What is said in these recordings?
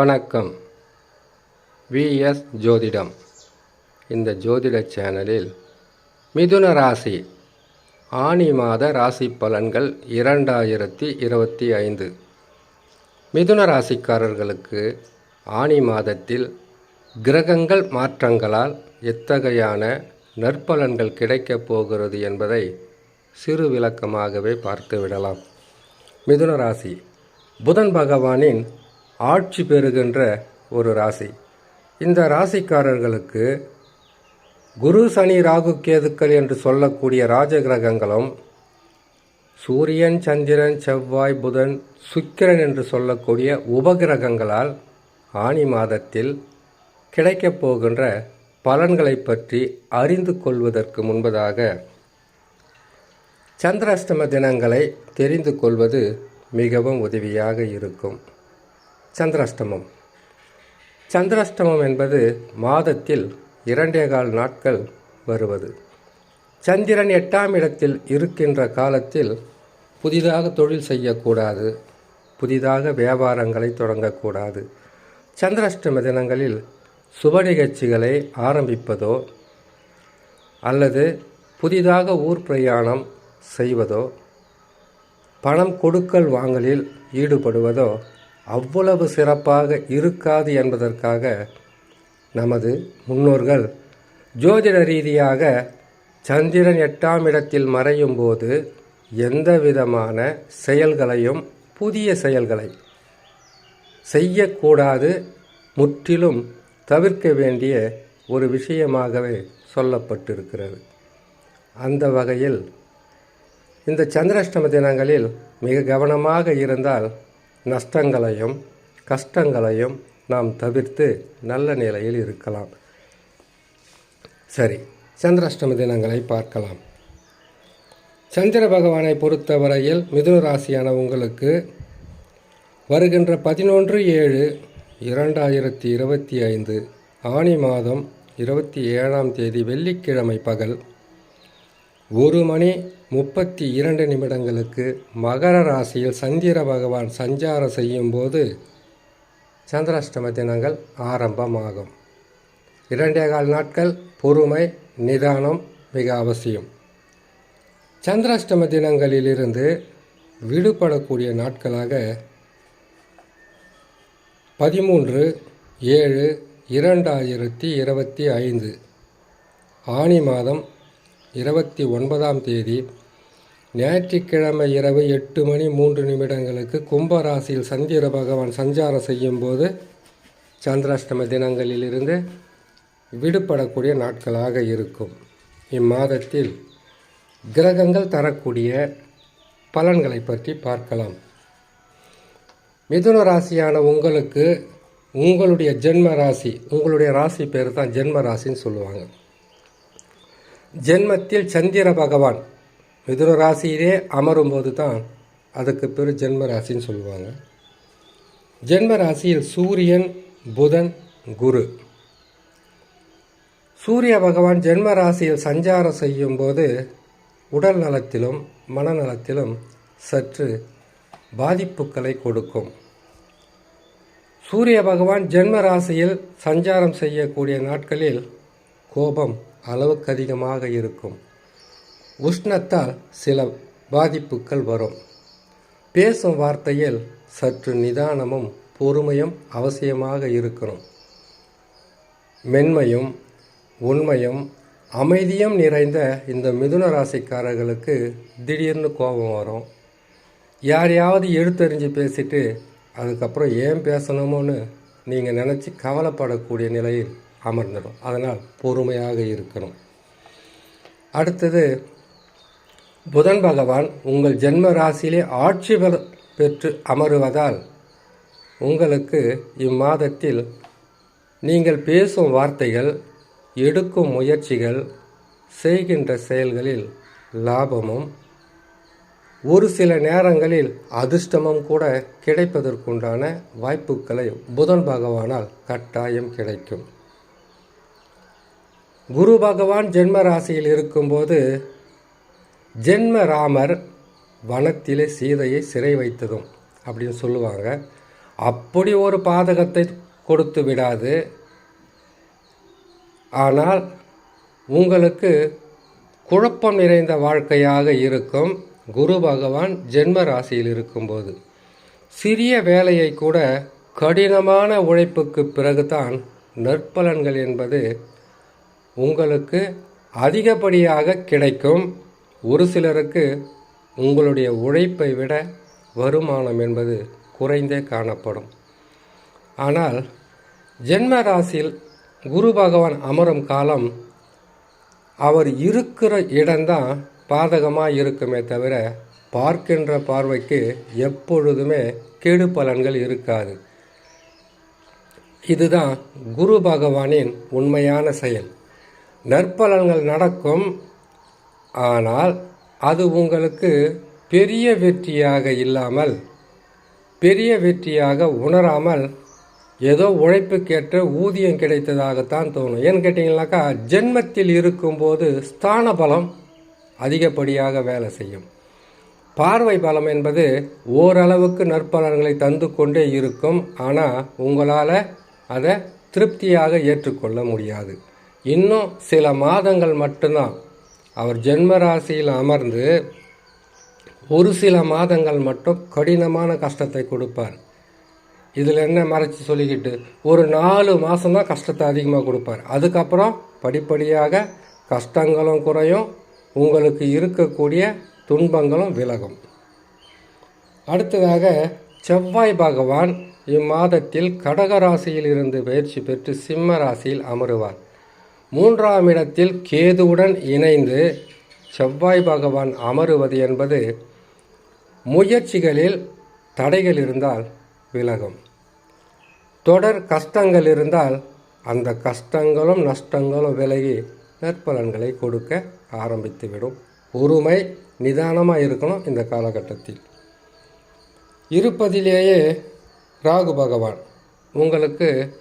வணக்கம். விஎஸ் ஜோதிடம். இந்த ஜோதிட சேனலில் மிதுன ராசி ஆனி மாத ராசி பலன்கள் இரண்டாயிரத்தி இருபத்தி ஐந்து. மிதுன ராசிக்காரர்களுக்கு ஆனி மாதத்தில் கிரகங்கள் மாற்றங்களால் எத்தகையான நற்பலன்கள் கிடைக்கப் போகிறது என்பதை சிறு விளக்கமாகவே பார்த்துவிடலாம் மிதுன ராசி புதன் பகவானின் ஆட்சி பெறுகின்ற ஒரு ராசி. இந்த ராசிக்காரர்களுக்கு குரு சனி ராகு கேதுக்கள் என்று சொல்லக்கூடிய ராஜ கிரகங்களும் சூரியன் சந்திரன் செவ்வாய் புதன் சுக்கிரன் என்று சொல்லக்கூடிய உபகிரகங்களால் ஆனி மாதத்தில் கிடைக்கப் போகின்ற பலன்களை பற்றி அறிந்து கொள்வதற்கு முன்பதாக சந்திராஷ்டம தினங்களை தெரிந்து கொள்வது மிகவும் உதவியாக இருக்கும். சந்திராஷ்டமம். சந்திராஷ்டமம் என்பது மாதத்தில் இரண்டே கால் நாட்கள் வருவது. சந்திரன் எட்டாம் இடத்தில் இருக்கின்ற காலத்தில் புதிதாக தொழில் செய்யக்கூடாது. புதிதாக வியாபாரங்களை தொடங்கக்கூடாது. சந்திராஷ்டம தினங்களில் சுப நிகழ்ச்சிகளை ஆரம்பிப்பதோ அல்லது புதிதாக ஊர் பிரயாணம் செய்வதோ பணம் கொடுக்கல் வாங்கலில் ஈடுபடுவதோ அவ்வளவு சிறப்பாக இருக்காது என்பதற்காக நமது முன்னோர்கள் ஜோதிட ரீதியாக சந்திரன் எட்டாம் இடத்தில் மறையும் போது எந்த விதமான செயல்களையும் புதிய செயல்களை செய்யக்கூடாது முற்றிலும் தவிர்க்க வேண்டிய ஒரு விஷயமாகவே சொல்லப்பட்டிருக்கிறது. அந்த வகையில் இந்த சந்திராஷ்டம தினங்களில் மிக கவனமாக இருந்தால் நஷ்டங்களையும் கஷ்டங்களையும் நாம் தவிர்த்து நல்ல நிலையில் இருக்கலாம். சரி சந்திராஷ்டம தினங்களை பார்க்கலாம். சந்திர பகவானை பொறுத்தவரையில் மிதுன ராசியான உங்களுக்கு வருகின்ற பதினொன்று ஏழு இரண்டாயிரத்தி இருபத்தி ஐந்து ஆனி மாதம் இருபத்தி ஏழாம் தேதி வெள்ளிக்கிழமை பகல் ஒரு மணி முப்பத்தி இரண்டு நிமிடங்களுக்கு மகர ராசியில் சந்திர பகவான் சஞ்சாரம் செய்யும்போது சந்திராஷ்டம தினங்கள் ஆரம்பமாகும். இரண்டே கால் நாட்கள் பொறுமை நிதானம் மிக அவசியம். சந்திராஷ்டம தினங்களிலிருந்து விடுபடக்கூடிய நாட்களாக பதிமூன்று ஏழு இரண்டாயிரத்தி இருபத்தி ஐந்து. ஆனி மாதம் இருபத்தி ஒன்பதாம் தேதி ஞாயிற்றுக்கிழமை இரவு எட்டு மணி மூன்று நிமிடங்களுக்கு கும்பராசியில் சந்திர பகவான் சஞ்சாரம் செய்யும்போது சந்திராஷ்டம தினங்களிலிருந்து விடுபடக்கூடிய நாட்களாக இருக்கும். இம்மாதத்தில் கிரகங்கள் தரக்கூடிய பலன்களை பற்றி பார்க்கலாம். மிதுன ராசியான உங்களுக்கு உங்களுடைய ஜென்ம ராசி உங்களுடைய ராசி பேர் தான் ஜென்ம ராசின்னு சொல்லுவாங்க. ஜென்மத்தில் சந்திர பகவான் மிதுன ராசியிலே அமரும்போது தான் அதுக்கு பேர் ஜென்ம ராசின்னு சொல்லுவாங்க. ஜென்ம ராசியில் சூரியன் புதன் குரு. சூரிய பகவான் ஜென்ம ராசியில் சஞ்சாரம் செய்யும்போது உடல் நலத்திலும் மனநலத்திலும் சற்று பாதிப்புகளை கொடுக்கும். சூரிய பகவான் ஜென்ம ராசியில் சஞ்சாரம் செய்யக்கூடிய நாட்களில் கோபம் அளவுக்கு அதிகமாக இருக்கும். உஷ்ணத்தால் சில பாதிப்புகள் வரும். பேசும் வார்த்தையில் சற்று நிதானமும் பொறுமையும் அவசியமாக இருக்கணும். மென்மையும் உண்மையும் அமைதியும் நிறைந்த இந்த மிதுன ராசிக்காரர்களுக்கு திடீர்னு கோபம் வரும். யாரையாவது எழுத்தறிஞ்சு பேசிட்டு அதுக்கப்புறம் ஏன் பேசணுமோன்னு நீங்கள் நினச்சி கவலைப்படக்கூடிய நிலையில் அமர்ந்துடும். அதனால் பொறுமையாக இருக்கணும். அடுத்தது புதன் பகவான் உங்கள் ஜென்ம ராசியிலே ஆட்சி பெற்று அமருவதால் உங்களுக்கு இம்மாதத்தில் நீங்கள் பேசும் வார்த்தைகள் எடுக்கும் முயற்சிகள் செய்கின்ற செயல்களில் லாபமும் ஒரு சில நேரங்களில் அதிர்ஷ்டமும் கூட கிடைப்பதற்குண்டான வாய்ப்புகளை புதன் பகவானால் கட்டாயம் கிடைக்கும். குரு பகவான் ஜென்ம ராசியில் இருக்கும்போது ஜென்ம ராமர் வனத்திலே சீதையை சிறை வைத்ததும் அப்படின்னு சொல்லுவாங்க. அப்படி ஒரு பாதகத்தை கொடுத்து விடாது. ஆனால் உங்களுக்கு குழப்பம் நிறைந்த வாழ்க்கையாக இருக்கும் குரு பகவான் ஜென்ம ராசியில் இருக்கும்போது. சிறிய வேலையை கூட கடினமான உழைப்புக்கு பிறகுதான் நற்பலன்கள் என்பது உங்களுக்கு அதிகப்படியாக கிடைக்கும். ஒரு சிலருக்கு உங்களுடைய உழைப்பை விட வருமானம் என்பது குறைந்தே காணப்படும். ஆனால் ஜென்ம ராசியில் குரு பகவான் அமரும் காலம் அவர் இருக்கிற இடம்தான் பாதகமாக இருக்குமே தவிர பார்க்கின்ற பார்வைக்கு எப்பொழுதுமே கெடு பலன்கள் இருக்காது. இதுதான் குரு பகவானின் உண்மையான செயல். நற்பலன்கள் நடக்கும். ஆனால் அது உங்களுக்கு பெரிய வெற்றியாக இல்லாமல் பெரிய வெற்றியாக உணராமல் ஏதோ உழைப்புக்கேற்ற ஊதியம் கிடைத்ததாகத்தான் தோணும். ஏன்னு கேட்டிங்கனாக்கா ஜென்மத்தில் இருக்கும்போது ஸ்தான பலம் அதிகப்படியாக வேலை செய்யும். பார்வை பலம் என்பது ஓரளவுக்கு நற்பலன்களை தந்து கொண்டே இருக்கும். ஆனால் உங்களால் அதை திருப்தியாக ஏற்றுக்கொள்ள முடியாது. இன்னும் சில மாதங்கள் மட்டும்தான். அவர் ஜென்ம ராசியில் அமர்ந்து ஒரு சில மாதங்கள் மட்டும் கடினமான கஷ்டத்தை கொடுப்பார். இதில் என்ன மறைச்சி சொல்லிக்கிட்டு ஒரு நாலு மாதம்தான் கஷ்டத்தை அதிகமாக கொடுப்பார். அதுக்கப்புறம் படிப்படியாக கஷ்டங்களும் குறையும் உங்களுக்கு இருக்கக்கூடிய துன்பங்களும் விலகும். அடுத்ததாக செவ்வாய் பகவான் இம்மாதத்தில் கடக ராசியில் இருந்து பயிற்சி பெற்று சிம்ம ராசியில் அமருவார். மூன்றாம் இடத்தில் கேதுவுடன் இணைந்து செவ்வாய் பகவான் அமருவது என்பது முயற்சிகளில் தடைகள் இருந்தால் விலகும். தொடர் கஷ்டங்கள் இருந்தால் அந்த கஷ்டங்களும் நஷ்டங்களும் விலகி நற்பலன்களை கொடுக்க ஆரம்பித்துவிடும். பொறுமை நிதானமாக இருக்கணும் இந்த காலகட்டத்தில். இருப்பதிலேயே ராகு பகவான் உங்களுக்கு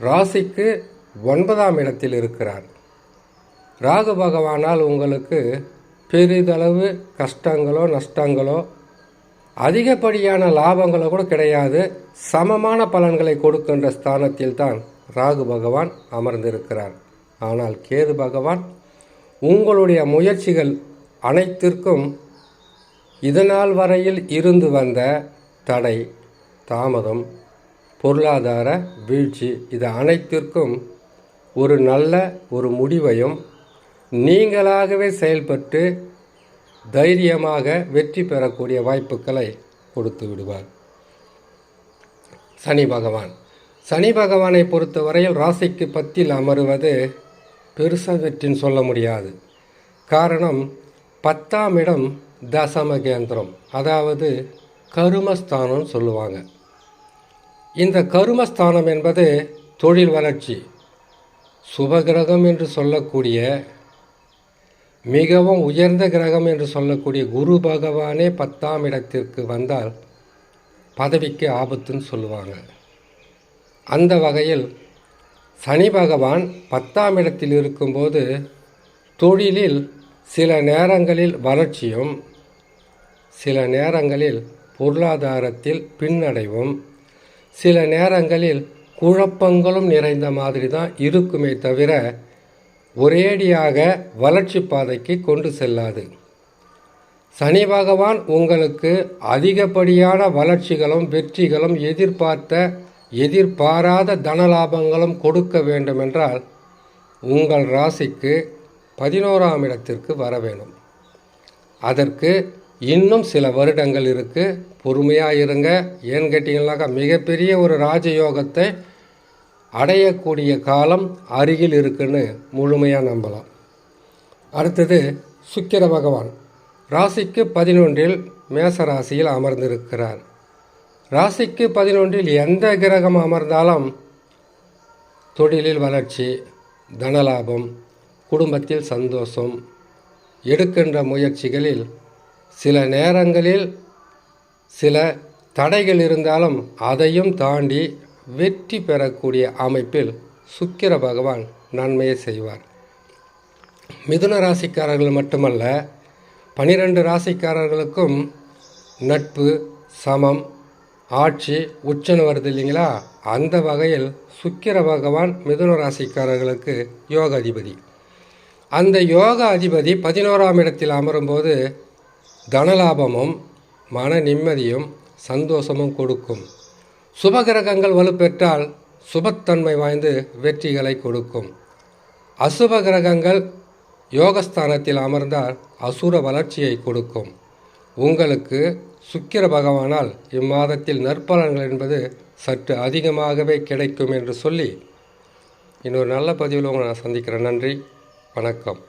ராசிக்கு ஒன்பதாம் இடத்தில் இருக்கிறார். ராகு பகவானால் உங்களுக்கு பெரிதளவு கஷ்டங்களோ நஷ்டங்களோ அதிகப்படியான லாபங்களோ கூட கிடையாது. சமமான பலன்களை கொடுக்கின்ற ஸ்தானத்தில் தான் ராகு பகவான் அமர்ந்திருக்கிறார். ஆனால் கேது பகவான் உங்களுடைய முயற்சிகள் அனைத்திற்கும் இதனால் வரையில் இருந்து வந்த தடை தாமதம் பொருளாதார வீழ்ச்சி இது அனைத்திற்கும் ஒரு நல்ல ஒரு முடிவையும் நீங்களாகவே செயல்பட்டு தைரியமாக வெற்றி பெறக்கூடிய வாய்ப்புகளை கொடுத்து விடுவார். சனி பகவான். சனி பகவானை பொறுத்தவரையில் ராசிக்கு பத்தில் அமருவது பெருசாக வெற்றின்னு சொல்ல முடியாது. காரணம் பத்தாம் இடம் தசமகேந்திரம் அதாவது கருமஸ்தானம்னு சொல்லுவாங்க. இந்த கருமஸ்தானம் என்பது தொழில் வளர்ச்சி சுபகிரகம் என்று சொல்லக்கூடிய மிகவும் உயர்ந்த கிரகம் என்று சொல்லக்கூடிய குரு பகவானே பத்தாம் இடத்திற்கு வந்தால் பதவிக்கு ஆபத்துன்னு சொல்லுவாங்க. அந்த வகையில் சனி பகவான் பத்தாம் இடத்தில் இருக்கும்போது தொழிலில் சில நேரங்களில் வளர்ச்சியும் சில நேரங்களில் பொருளாதாரத்தில் பின்னடைவும் சில நேரங்களில் குழப்பங்களும் நிறைந்த மாதிரி தான் இருக்குமே தவிர ஒரேடியாக வளர்ச்சி பாதைக்கு கொண்டு செல்லாது. சனி பகவான் உங்களுக்கு அதிகப்படியான வளர்ச்சிகளும் வெற்றிகளும் எதிர்பார்த்த எதிர்பாராத தனலாபங்களும் கொடுக்க வேண்டுமென்றால் உங்கள் ராசிக்கு பதினோராம் இடத்திற்கு வர வேணும். அதற்கு இன்னும் சில வருடங்கள் இருக்குது பொறுமையாக இருங்க. ஏன்னு கேட்டிங்கனாக்கா மிகப்பெரிய ஒரு ராஜயோகத்தை அடையக்கூடிய காலம் அருகில் இருக்குன்னு முழுமையாக நம்பலாம். அடுத்தது சுக்கிர பகவான். ராசிக்கு பதினொன்றில் மேச ராசியில் அமர்ந்திருக்கிறார். ராசிக்கு பதினொன்றில் எந்த கிரகம் அமர்ந்தாலும் தொழிலில் வளர்ச்சி தனலாபம் குடும்பத்தில் சந்தோஷம் எடுக்கின்ற முயற்சிகளில் சில நேரங்களில் சில தடைகள் இருந்தாலும் அதையும் தாண்டி வெற்றி பெறக்கூடிய அமைப்பில் சுக்கிர பகவான் நன்மையை செய்வார். மிதுன ராசிக்காரர்கள் மட்டுமல்ல பனிரெண்டு ராசிக்காரர்களுக்கும் நட்பு சமம் ஆட்சி உச்சன்னு வருது இல்லைங்களா? அந்த வகையில் சுக்கிர பகவான் மிதுன ராசிக்காரர்களுக்கு யோக அதிபதி. அந்த யோக அதிபதி பதினோராம் இடத்தில் அமரும்போது தனலாபமும் மன நிம்மதியும் சந்தோஷமும் கொடுக்கும். சுபகிரகங்கள் வலுப்பெற்றால் சுபத்தன்மை வாய்ந்து வெற்றிகளை கொடுக்கும். அசுப கிரகங்கள் யோகஸ்தானத்தில் அமர்ந்தால் அசுர வளர்ச்சியை கொடுக்கும். உங்களுக்கு சுக்கிர பகவானால் இம்மாதத்தில் நற்பலன்கள் என்பது சற்று அதிகமாகவே கிடைக்கும் என்று சொல்லி இன்னொரு நல்ல பதிவில் உங்களை நான் சந்திக்கிறேன். நன்றி வணக்கம்.